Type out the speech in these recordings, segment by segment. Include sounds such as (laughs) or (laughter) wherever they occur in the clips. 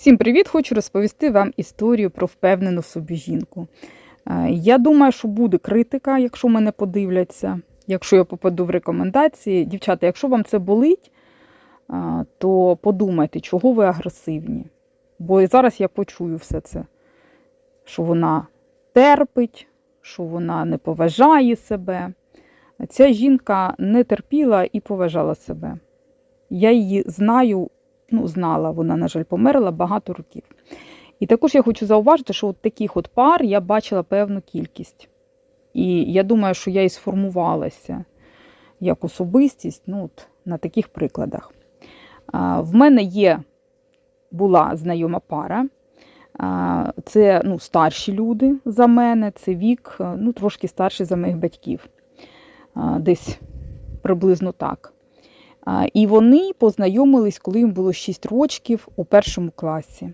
Всім привіт! Хочу розповісти вам історію про впевнену собі жінку. Е, Я думаю, що буде критика, якщо мене подивляться, якщо я попаду в рекомендації. Дівчата, якщо вам це болить, е, то подумайте, чого ви агресивні. Бо зараз я почую все це, що вона терпить, що вона не поважає себе. Ця жінка не терпіла і поважала себе. Я її знаю ну, знала, вона, на жаль, померла багато років. І також я хочу зауважити, що от таких от пар я бачила певну кількість. І я думаю, що я і сформувалася як особистість ну, от, на таких прикладах. А, в мене є була знайома пара. Це ну, старші люди за мене, це вік, ну, трошки старший за моїх батьків. Десь приблизно так. І вони познайомились, коли їм було 6 років у першому класі.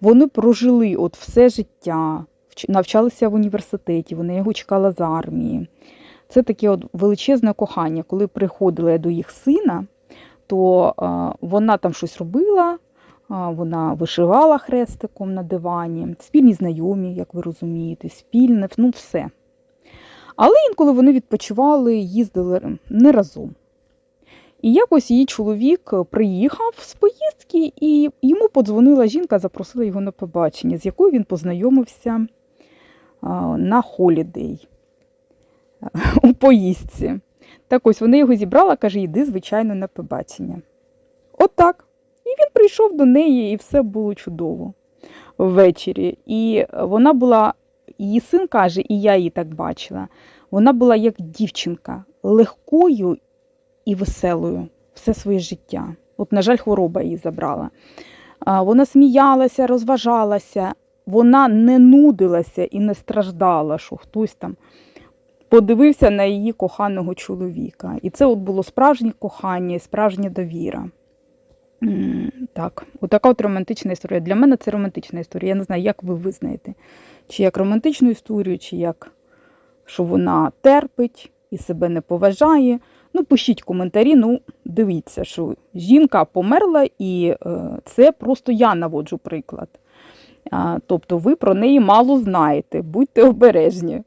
Вони прожили от все життя, навчалися в університеті, вона його чекала з армії. Це таке от величезне кохання. Коли приходила я до їх сина, то вона там щось робила, вона вишивала хрестиком на дивані, спільні знайомі, як ви розумієте, спільне, ну все. Але інколи вони відпочивали, їздили не разом. І якось її чоловік приїхав з поїздки, і йому подзвонила жінка, запросила його на побачення, з якою він познайомився на холідей (laughs) у поїздці. Так ось вона його зібрала, каже, йди, звичайно, на побачення. Отак. І він прийшов до неї, і все було чудово ввечері. І вона була, її син каже, і я її так бачила, вона була як дівчинка, легкою і веселою все своє життя. От, на жаль, хвороба її забрала. Вона сміялася, розважалася, вона не нудилася і не страждала, що хтось там подивився на її коханого чоловіка. І це от було справжнє кохання, справжня довіра. Так, отака от романтична історія. Для мене це романтична історія. Я не знаю, як ви визнаєте, чи як романтичну історію, чи як що вона терпить і себе не поважає. Ну, пишіть коментарі. Ну, дивіться, що жінка померла, і е, це просто я наводжу приклад. Тобто ви про неї мало знаєте, будьте обережні.